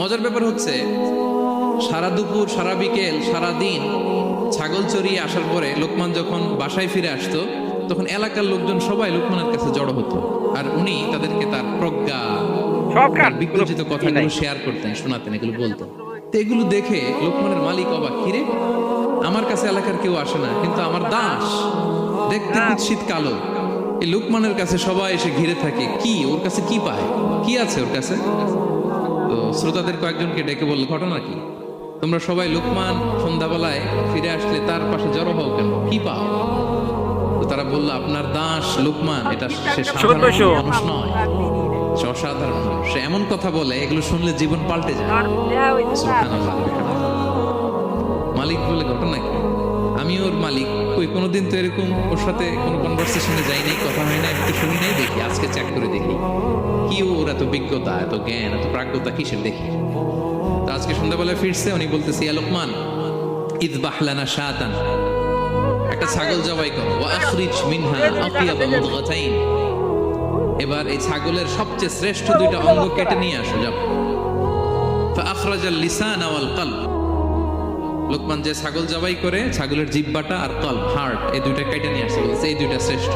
মজার ব্যাপার হচ্ছে সারা দুপুর সারা বিকেল সারা দিন ছাগল চড়িয়ে আসার পরে লোকমান যখন বাসায় ফিরে আসতো তখন এলাকার লোকজন সবাই লোকমানের কাছে জড়ো হতো। আর উনি তাদেরকে তার প্রজ্ঞা বিকল্পিত কথাগুলো শেয়ার করতেন শোনাতেন এগুলো বলতেন। তো এগুলো দেখে লোকমানের মালিক অবাক কিরে আমার কাছে এলাকার কেউ আসে না কিন্তু আমার দাস দেখতে কুৎসিত কালো। এই লোকমানের কাছে সবাই এসে ঘিরে থাকে। কি? ওর কাছে কি পায়? কি আছে ওর কাছে? তো শ্রোতাদের কয়েকজনকে ডেকে বলল ঘটনা কি? তোমরা সবাই লোকমান সন্ধ্যাবেলায় ফিরে আসলে তার পাশে জড়ো হও কেন? কি পাও তারা বলল আপনার দাস লোকমান এটা সে সাধারণ মানুষ নয়। সে অসাধারণ মানুষ। সে এমন কথা বলে এগুলো শুনলে জীবন পাল্টে যায়। মালিক বলে ঘটনা কি? আমি ওর মালিক। কই, কোনোদিন তো এরকম ওর সাথে কোনো কনভারসেশনে যাই নাই, কথা হয় না একটু শুনি নাই দেখি, আজকে চেক করে দেখি। কি ওর এত বিজ্ঞতা, এত জ্ঞান, এত প্রাজ্ঞতা কিসের দেখি? তো আজকে সন্ধ্যাবেলায় ফিরছে, উনি বলতেছি, ইয়া লোকমান ঈদ বাহলানা শাতান। একটা ছাগল জবাই করো আখরিজ মিনহা আতিয়াবা মুদগাতাইন। এবার এই ছাগলের সবচেয়ে শ্রেষ্ঠ দুইটা অঙ্গ কেটে নিয়ে আসো, যাও। ফাআখরাজাল লিসান ওয়াল কলব। লোকমান যে ছাগল জবাই করে ছাগলের জিব্বাটা আর কল হার্ট এই দুইটা কেটে নিয়ে আসছে বলছে এই দুইটা শ্রেষ্ঠ।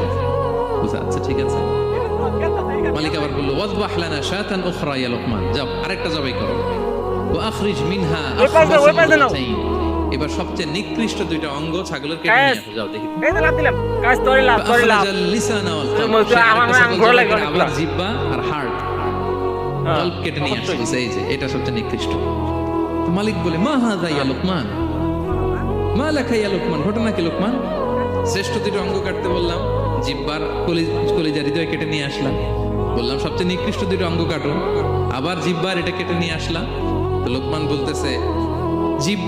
বুঝা আচ্ছা ঠিক আছে? মালিক আবার বলল ওয়াজবাহ লানা শাতান উখরা ইয়া লোকমান। যাও আরেকটা জবাই করো। ও আখরিজ মিনহা এবার সবচেয়ে নিকৃষ্ট দুইটা অঙ্গ ছাগলের কেটে নিয়ে আসো যাও দেখি। এই না দিলাম। কাজ তোরে লাভ তোরে লাভ। লিসান ওয়াল কলব। আমার আমি ঘোরা লাগে আমার জিব্বা আর হার্ট হ্যাঁ। কলব কেটে নিয়ে আসো এই যে এটা সবচেয়ে নিকৃষ্ট। মালিক বলে মা হাযা ইয়া লোকমান? মা লেখাইয়া লোকমান, ঘটনা কি লোকমান? শ্রেষ্ঠ দুটো অঙ্গ কাটতে বললাম, জিব্বার কলি- কলিজা হৃদয় কেটে নিয়ে আসলাম। বললাম, সবচেয়ে নিকৃষ্ট দুটো অঙ্গ কাটো। আবার জিব্বার এটা কেটে নিয়ে আসলাম। লোকমান বলতেছে, জিব্বা